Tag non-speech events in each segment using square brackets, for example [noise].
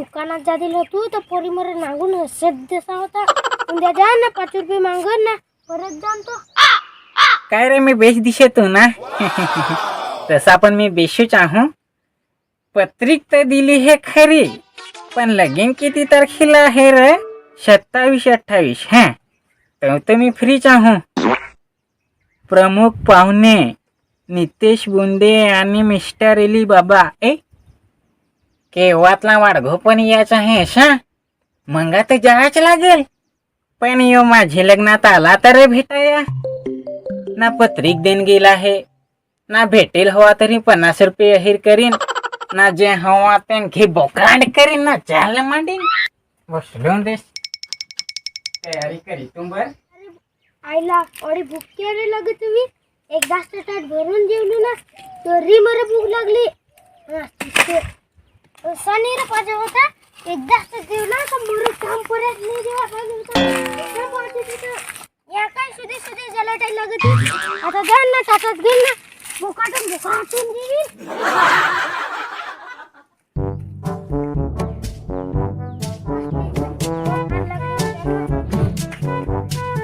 दुकानात जा दिलं तू तर पोरी मरे नांगून हसत जसा होता. उद्या जा ना पाच रुपये मागून ना परत जाण तो. काय रे मी बेश दिशेतो ना [laughs] तसा पण मी बेशूच आहो. पत्रिक तर दिली हे खरी पण लगीन किती तारखेला आहे रे? सत्तावीस अठ्ठावीस हा? तर तर मी फ्रीच आहो. प्रमुख पाहुणे नितेश बुंदे आणि मिस्टर एली बाबा ए केव्हातला वाढगो पण याच आहे शा? मग तर जायच लागेल. पण यो माझे लग्नात आला तर भेटाया. ना पत्रिक देन गेला आहे. ना भेटेल हवा तरी पन्नास रुपये अहिर करीन. ना जे हवा त्यांची बोकांड करीन ना चाल मांडीन. बसलो देश तयारी करी तुम बर. आईला अरे भूक केली लागे तुम्ही एकदा ताट भरून जेवलो ना तरी मला भूक लागली. सनी रे पाहिजे होता. एक जास्त जेवला तर मला काम परत नाही देवा पाहिजे होता. या काय सुधे सुधे ज्याला टाइम लागत. आता जा ना ताटात घेईन ना.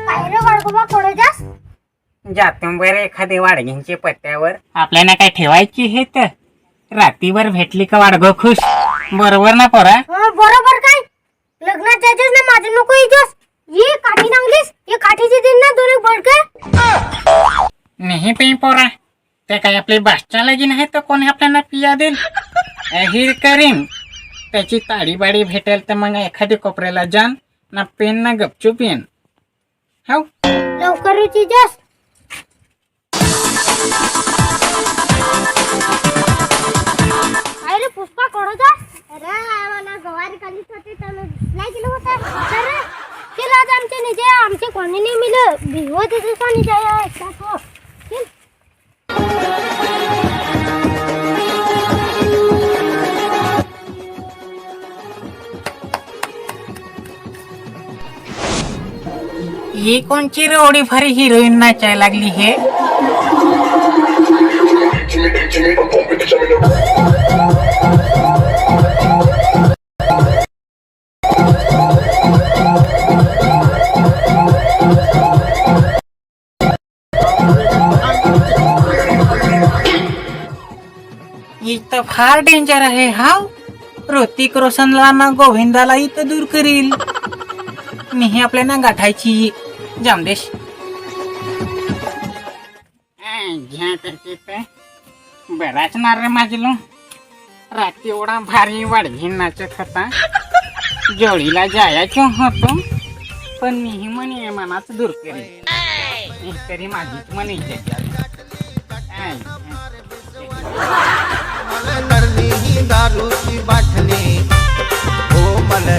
बाळगोबा कोडे जास जातो बर एखादी वाडगींची पत्त्यावर. आपल्याला काय ठेवायची हे तर? रातीवर भेटली का वाडगो खुश? बरोबर ना पोरा? हा, बरोबर काय? लग्नात जायचंच ना माझं नको इथंच ये काठी नांगलीस ये काठीची दिन ना दोन बडकर नाही पे पोरा. ते काय आपली बादशा लगीन आहे तर कोणी आपल्याला पिया देईल? अहिर करीन. त्याची ताडी बाडी भेटेल तर मग एखादी कोपऱ्याला जान ना पेन ना गपचूप येईन हाव? लवकर येते जास ही कोणची रोडी भारी हिरोईन नाचायला लागली हे? इथं फार डेंजर आहे हा? ऋतिक रोशनला ना गोविंदाला इथं दूर करील. नेही आपल्याला गाठायची जामदेश बराच नार माझलो रात्री एवढा भारी वाढगी नाचत होता जोडीला जायचो होतो पण मीही म्हणे मनाच दूर करी. तरी माझीच म्हणे. ही दारूची बाटली. हो मला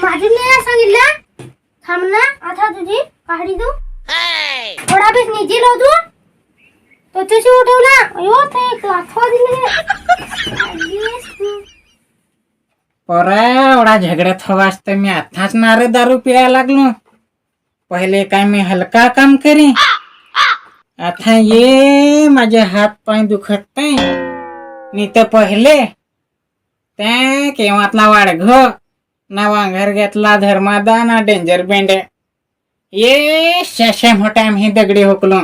माझी नाही सांगितलं? थांब ना आता तुझी काढी तू. थोडा बेस निजी लाव तू. तो तुझी उठवला. अयो ते एक लाथवा दिले. पोरा एवढा झगड्यात हवा असतं मी आताच नारे दारू पियायला लागलो. पहिले काय मी हलका काम करी. आता ये माझे हात पाय दुखत नाही मी तर पहिले. त्या केव्हातला वाढघ ना वांघर घेतला धर्मादा ना डेंजर बेंडे ये शशा मोठ्या मी दगडी हुकलो.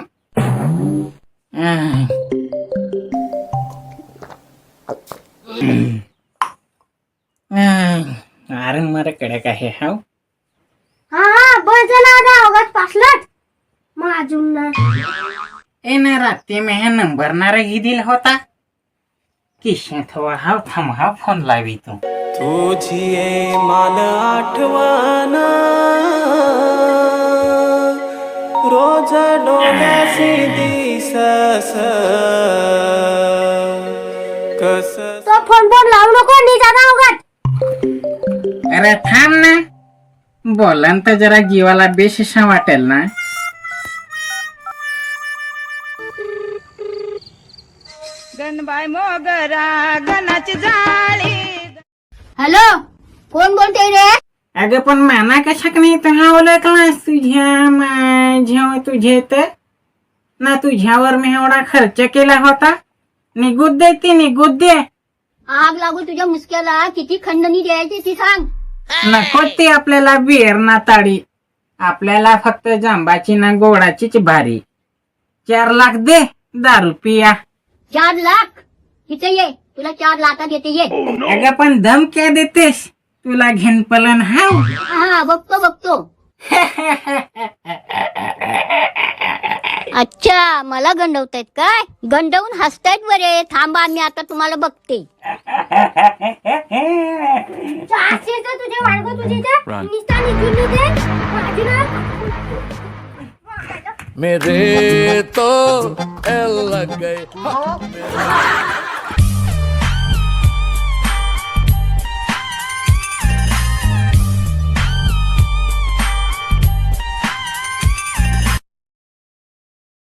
अरे मरे कडक आहे हाव. हा हा बस झाला आता अवघात पासलाच. मग अजून ना. ए ना रात्री मी हा नंबर ना रे दिला होता. किशे थवा हाव थांब हा फोन लावी तू तुझी ये मान आठवण रोज डोळ्यासी दिसस कस तो फोन फोन लावू नको नी जागा उगाच अरे थांब ना. बोलन तर जरा जीवाला बेशिशा वाटेल ना. गणबाई मोगरा गणाची जाळी. हॅलो? कोण बोलते रे? अगं पण माना कशाक नाही तर हा ओळखलास तुझ्या माझ्या तुझे तर ना तुझ्यावर मी एवढा खर्च केला होता. निघूत दे ती निघूत दे. आग लागू तुझ्या मुसक्याला किती खंडणी द्यायची ती सांग. नको ती आपल्याला बिअर ना ताडी. आपल्याला फक्त जांबाची ना गोडाचीच भारी. चार लाख दे दारू पिया. चार लाख? तिथे ये. तुला चार लाखात येते ये. अगं पण दम क्या देतेस? तुला घेन पलन हाव? हा बघतो बघतो. [laughs] अच्छा मला गंडवतायत काय? गंडवून हसतायत बरे. थांबा मी आता तुम्हाला बघते. तुझे वाढगो तुझे मेरे तो लग गए।